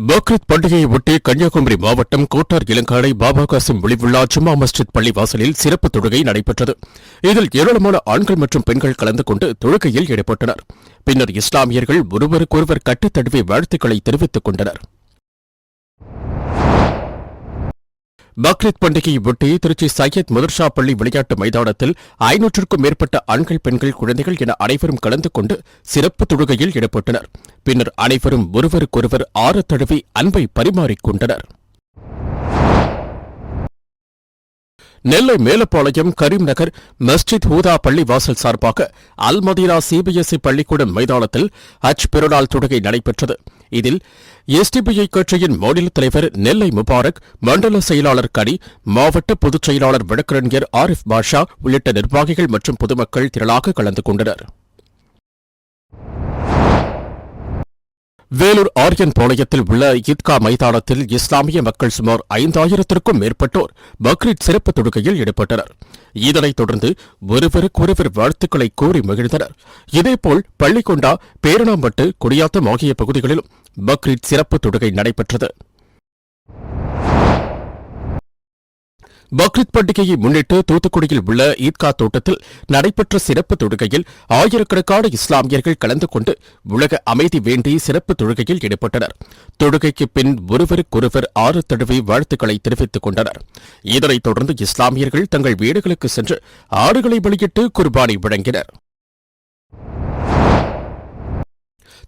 பக்ரீத் பண்டிகையை ஒட்டி கன்னியாகுமரி மாவட்டம் கோட்டார் இளங்காலை பாபா காசிம் ஒளிவுள்ளா ஜும்மா மஸ்ஜித் பள்ளி வாசலில் சிறப்பு தொழுகை நடைபெற்றது. இதில் ஏராளமான ஆண்கள் மற்றும் பெண்கள் கலந்து கொண்டு தொழுகையில் ஈடுபட்டனர். பின்னர் இஸ்லாமியர்கள் ஒருவருக்கொருவர் கட்டித்தழுவி வாழ்த்துக்களை தெரிவித்துக் கொண்டனர். பக்ரீத் பண்டிகையை ஒட்டி திருச்சி சையத் முதர்ஷா பள்ளி விளையாட்டு மைதானத்தில் ஐநூற்றுக்கும் மேற்பட்ட ஆண்கள் பெண்கள் குழந்தைகள் என அனைவரும் கலந்து கொண்டு சிறப்பு தொழுகையில் ஈடுபட்டனர். பின்னர் அனைவரும் ஒருவருக்கொருவர் ஆறு தழுவி அன்பை பரிமாறிக் நெல்லை மேலப்பாளையம் கரீம் நகர் மஸ்ஜித் ஹூதா பள்ளி வாசல் சார்பாக அல்மதீனா சிபிஎஸ்இ பள்ளிக்கூடம் மைதானத்தில் ஹஜ் பெருநாள் தொடுகை நடைபெற்றது. இதில் எஸ்டிபிஐ கட்சியின் மாநில தலைவர் நெல்லை முபாரக் மண்டல செயலாளர் கனி மாவட்ட பொதுச் செயலாளர் வழக்கறிஞர் ஆரிஃப் பாஷா உள்ளிட்ட நிர்வாகிகள் மற்றும் பொதுமக்கள் திரளாக கலந்து கொண்டனர். வேலூர் ஆரியன் பாளையத்தில் உள்ள ஈத்கா மைதானத்தில் இஸ்லாமிய மக்கள் சுமார் ஐந்தாயிரத்திற்கும் மேற்பட்டோர் பக்ரீத் சிறப்பு தொடுகையில் ஈடுபட்டனர். இதனைத் தொடர்ந்து ஒருவருக்கொருவர் வாழ்த்துக்களை கூறி மகிழ்ந்தனர். இதேபோல் பள்ளிக்கொண்டா பேரணாம்பட்டு குடியாத்தம் ஆகிய பகுதிகளிலும் பக்ரீத் சிறப்பு தொடுகை நடைபெற்றது. பக்ரீத் பண்டிகையை முன்னிட்டு தூத்துக்குடியில் உள்ள ஈத்கா தோட்டத்தில் நடைபெற்ற சிறப்பு தொழுகையில் ஆயிரக்கணக்கான இஸ்லாமியர்கள் கலந்து கொண்டு உலக அமைதி வேண்டி சிறப்பு தொழுகையில் ஈடுபட்டனர். தொழுகைக்கு பின் ஒருவருக்கொருவர் ஆறு தடவை வாழ்த்துக்களை தெரிவித்துக் கொண்டனர். இதனைத் தொடர்ந்து இஸ்லாமியர்கள் தங்கள் வீடுகளுக்கு சென்று ஆறுகளை வெளியிட்டு குர்பானி வழங்கினர்.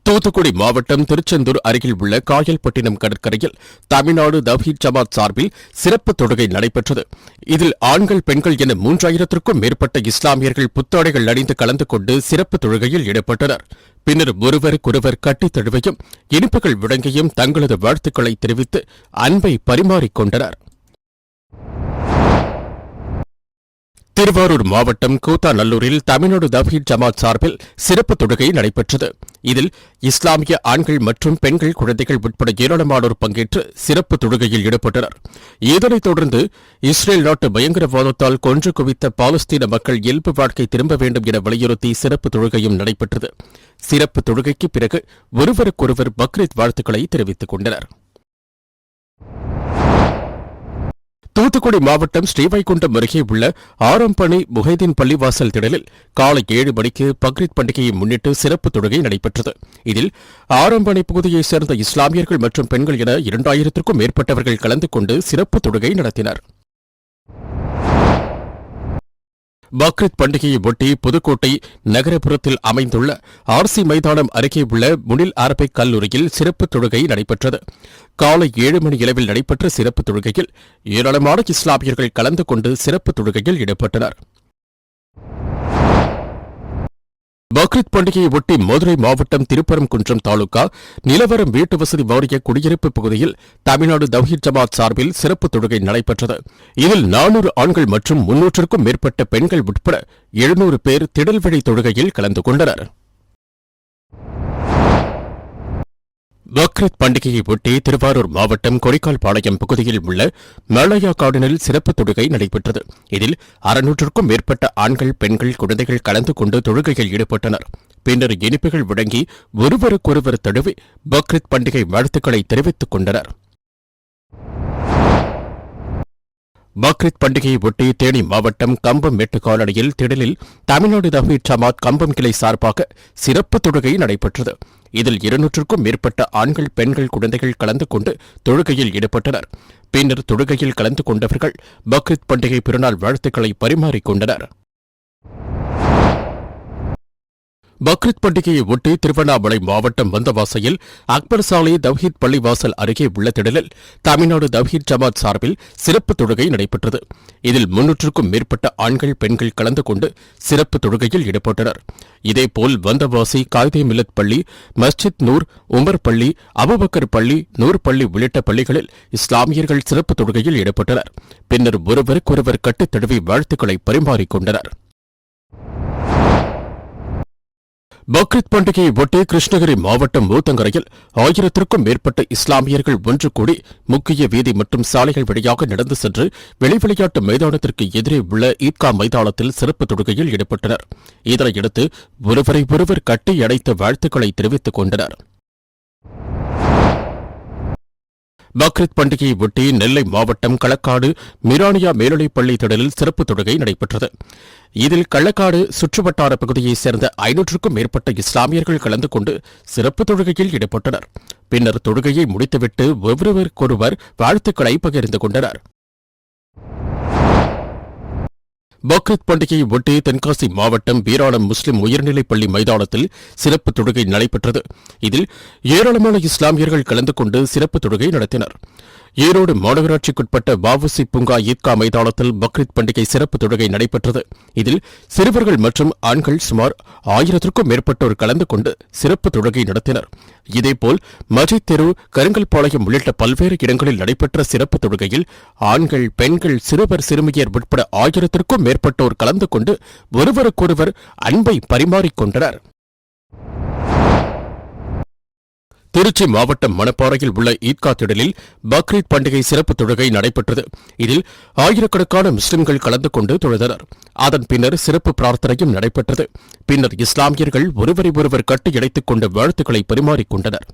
தூத்துக்குடி மாவட்டம் திருச்செந்தூர் அருகில் உள்ள காயல்பட்டினம் கடற்கரையில் தமிழ்நாடு தவ்ஹீத் ஜமாத் சார்பில் சிறப்பு தொடுகை நடைபெற்றது. இதில் ஆண்கள் பெண்கள் என மூன்றாயிரத்திற்கும் மேற்பட்ட இஸ்லாமியர்கள் புத்தாடைகள் அணிந்து கலந்து கொண்டு சிறப்பு தொழுகையில் ஈடுபட்டனர். பின்னர் ஒருவருக்கொருவர் கட்டித் தழுவையும் இனிப்புகள் விளங்கியும் தங்களது வாழ்த்துக்களை தெரிவித்து அன்பை பரிமாறிக் திருவாரூர் மாவட்டம் கூத்தாநல்லூரில் தமிழ்நாடு தவ்ஹீத் ஜமாத் சார்பில் சிறப்பு தொழுகை நடைபெற்றது. இதில் இஸ்லாமிய ஆண்கள் மற்றும் பெண்கள் குழந்தைகள் உட்பட ஏராளமானோர் பங்கேற்று சிறப்பு தொழுகையில் ஈடுபட்டனர். இதனைத் தொடர்ந்து இஸ்ரேல் நாட்டு பயங்கரவாதத்தால் கொன்று குவித்த பாலஸ்தீன மக்கள் இயல்பு வாழ்க்கை திரும்ப வேண்டும் என வலியுறுத்தி சிறப்பு தொழுகையும் நடைபெற்றது. சிறப்பு தொழுகைக்கு பிறகு ஒருவருக்கொருவர் பக்ரீத் வாழ்த்துக்களை தெரிவித்துக் கொண்டனர். தூத்துக்குடி மாவட்டம் ஸ்ரீவைகுண்டம் அருகே உள்ள ஆரம்பணி முஹைதீன் பள்ளிவாசல் திடலில் காலை ஏழு மணிக்கு பக்ரீத் பண்டிகையை முன்னிட்டு சிறப்பு தொழுகை நடைபெற்றது. இதில் ஆரம்பணி பகுதியைச் சேர்ந்த இஸ்லாமியர்கள் மற்றும் பெண்கள் என இரண்டாயிரத்திற்கும் மேற்பட்டவர்கள் கலந்து கொண்டு சிறப்பு தொழுகை நடத்தினர். பக்ரீத் பண்டிகையை ஒட்டி புதுக்கோட்டை நகரப்புறத்தில் அமைந்துள்ள ஆர்சி மைதானம் அருகே உள்ள முனில் அரபிக் கல்லூரியில் சிறப்பு தொழுகை நடைபெற்றது. காலை ஏழு மணி இளவில் நடைபெற்ற சிறப்பு தொழுகையில் ஏராளமான இஸ்லாமியர்கள் கலந்து கொண்டு சிறப்பு தொழுகையில் ஈடுபட்டனா் பக்ரீத் பண்டிகையை ஒட்டி மதுரை மாவட்டம் திருப்பரங்குன்றம் தாலுகா நிலவரம் வீட்டு வசதி வாரிய குடியிருப்பு பகுதியில் தமிழ்நாடு தவ்ஹீத் ஜமாத் சார்பில் சிறப்பு தொழுகை நடைபெற்றது. இதில் நானூறு ஆண்கள் மற்றும் முன்னூற்றுக்கும் மேற்பட்ட பெண்கள் உட்பட எழுநூறு பேர் திடல்வழி தொழுகையில் கலந்து கொண்டனர். பக்ரீத் பண்டிகையை ஒட்டி திருவாரூர் மாவட்டம் கொடிக்கால் பாளையம் பகுதியில் உள்ள மேலையா கார்டனில் சிறப்பு தொழுகை நடைபெற்றது. இதில் அறுநூற்றுக்கும் மேற்பட்ட ஆண்கள் பெண்கள் குழந்தைகள் கலந்து கொண்டு தொழுகையில் ஈடுபட்டனர். பின்னர் இனிப்புகள் வழங்கி ஒருவருக்கொருவர் தழுவி பக்ரீத் பண்டிகை வாழ்த்துக்களை தெரிவித்துக் கொண்டனர். பக்ரீத் பண்டிகையை ஒட்டி தேனி மாவட்டம் கம்பம் மேட்டு காலனியில் திடலில் தமிழ்நாடு தஹீத் ஜமாத் கம்பம் கிளை சார்பாக சிறப்பு தொழுகை நடைபெற்றது. இதில் இருநூற்றுக்கும் மேற்பட்ட ஆண்கள் பெண்கள் குழந்தைகள் கலந்து கொண்டு தொழுகையில் ஈடுபட்டனர். பின்னர் தொழுகையில் கலந்து கொண்டவர்கள் பக்ரீத் பண்டிகை பெருநாள் வாழ்த்துக்களை பரிமாறிக்கொண்டனர் பக்ரீத் பண்டிகையை ஒட்டி திருவண்ணாமலை மாவட்டம் வந்தவாசையில் அக்பர் சாலை தவ்ஹீத் பள்ளிவாசல் அருகே உள்ள திடலில் தமிழ்நாடு தவ்ஹீத் ஜமாத் சார்பில் சிறப்பு தொழுகை நடைபெற்றது. இதில் முன்னூற்றுக்கும் மேற்பட்ட ஆண்கள் பெண்கள் கலந்து கொண்டு சிறப்பு தொழுகையில் ஈடுபட்டனர். இதேபோல் வந்தவாசி காய்தே மில்லத் பள்ளி மஸ்ஜித் நூர் உமர் பள்ளி அபுபக்கர் பள்ளி நூர் பள்ளி உள்ளிட்ட பள்ளிகளில் இஸ்லாமியர்கள் சிறப்பு தொழுகையில் ஈடுபட்டனர். பின்னர் ஒருவருக்கொருவர் கட்டித்தழுவி வாழ்த்துக்களை பரிமாறிக் பக்ரீத் பண்டிகையை ஒட்டி கிருஷ்ணகிரி மாவட்டம் ஊத்தங்கரையில் ஆயிரத்திற்கும் மேற்பட்ட இஸ்லாமியர்கள் ஒன்று கூடி முக்கிய வீதி மற்றும் சாலைகள் வழியாக நடந்து சென்று வெளிவிளையாட்டு மைதானத்திற்கு எதிரே உள்ள ஈத்கா மைதானத்தில் சிறப்பு தொடுகையில் ஈடுபட்டனர். இதனையடுத்து ஒருவரை ஒருவர் கட்டி அடைத்த வாழ்த்துக்களை தெரிவித்துக் கொண்டனர். பக்ரீத் பண்டிகையை ஒட்டி நெல்லை மாவட்டம் களக்காடு மிரானியா மேல்நிலைப்பள்ளி திடலில் சிறப்பு தொழுகை நடைபெற்றது. இதில் கள்ளக்காடு சுற்றுவட்டார பகுதியைச் சேர்ந்த ஐநூற்றுக்கும் மேற்பட்ட இஸ்லாமியர்கள் கலந்து கொண்டு சிறப்பு தொழுகையில் ஈடுபட்டனர். பின்னர் தொழுகையை முடித்துவிட்டு ஒருவருக்கொருவர் வாழ்த்துக்களை பகிர்ந்து கொண்டனர். பக்ரீத் பண்டிகையை ஒட்டி தென்காசி மாவட்டம் வீராணம் முஸ்லிம் உயர்நிலைப் பள்ளி மைதானத்தில் சிறப்பு தொழுகை நடைபெற்றது. இதில் ஏராளமான இஸ்லாமியர்கள் கலந்து கொண்டு சிறப்பு தொழுகை நடத்தினர். ஈரோடு மாநகராட்சிக்குட்பட்ட வாவுசி பூங்கா ஈத்கா மைதானத்தில் பக்ரீத் பண்டிகை சிறப்பு தொழுகை நடைபெற்றது. இதில் சிறுவர்கள் மற்றும் ஆண்கள் சுமார் ஆயிரத்திற்கும் மேற்பட்டோர் கலந்து கொண்டு சிறப்பு தொழுகை நடத்தினர். இதேபோல் மஜித் தெரு கருங்கல்பாளையம் உள்ளிட்ட பல்வேறு இடங்களில் நடைபெற்ற சிறப்பு தொழுகையில் ஆண்கள் பெண்கள் சிறுவர் சிறுமியர் உட்பட ஆயிரத்திற்கும் மேற்பட்டோர் கலந்து கொண்டு ஒருவருக்கொருவர் அன்பை பரிமாறிக்கொண்டனர் திருச்சி மாவட்டம் மணப்பாறையில் உள்ள ஈத்கா திடலில் பக்ரீத் பண்டிகை சிறப்பு தொழுகை நடைபெற்றது. இதில் ஆயிரக்கணக்கான முஸ்லிம்கள் கலந்து கொண்டு தொழுதனர். அதன் பின்னர் சிறப்பு பிரார்த்தனையும் நடைபெற்றது. பின்னர் இஸ்லாமியர்கள் ஒருவரை ஒருவர் கட்டியடைத்துக் கொண்டு வாழ்த்துக்களை பரிமாறிக் கொண்டனர்.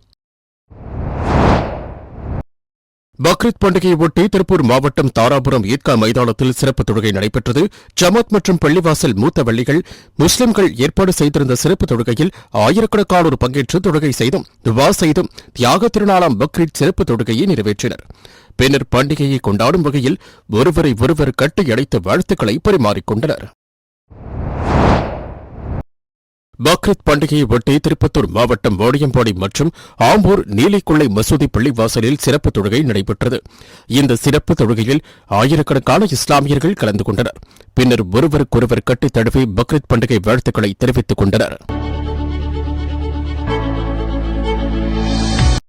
பக்ரீத் பண்டிகையொட்டி திருப்பூர் மாவட்டம் தாராபுரம் ஈத்கா மைதானத்தில் சிறப்பு தொழுகை நடைபெற்றது. ஜமாத் மற்றும் பள்ளிவாசல் மூத்த வள்ளிகள் முஸ்லிம்கள் ஏற்பாடு செய்திருந்த சிறப்பு தொழுகையில் ஆயிரக்கணக்கானோர் பங்கேற்று தொழுகை செய்தும் துவா செய்தும் தியாக திருநாளாம் பக்ரீத் சிறப்பு தொழுகையை நிறைவேற்றினர். பின்னர் பண்டிகையை கொண்டாடும் வகையில் ஒருவரை ஒருவர் கட்டியடைத்து வாழ்த்துக்களை பரிமாறிக்கொண்டனர் பக்ரீத் பண்டிகையை ஒட்டி திருப்பத்தூர் மாவட்டம் வாடியம்பாடி மற்றும் ஆம்பூர் நீலிக்குள்ளை மசூதி பள்ளிவாசலில் சிறப்பு தொழுகை நடைபெற்றது. இந்த சிறப்பு தொழுகையில் ஆயிரக்கணக்கான இஸ்லாமியர்கள் கலந்து கொண்டனர். பின்னர் ஒருவருக்கொருவர் கட்டி தழுவி பக்ரீத் பண்டிகை வாழ்த்துக்களை தெரிவித்துக் கொண்டனர்.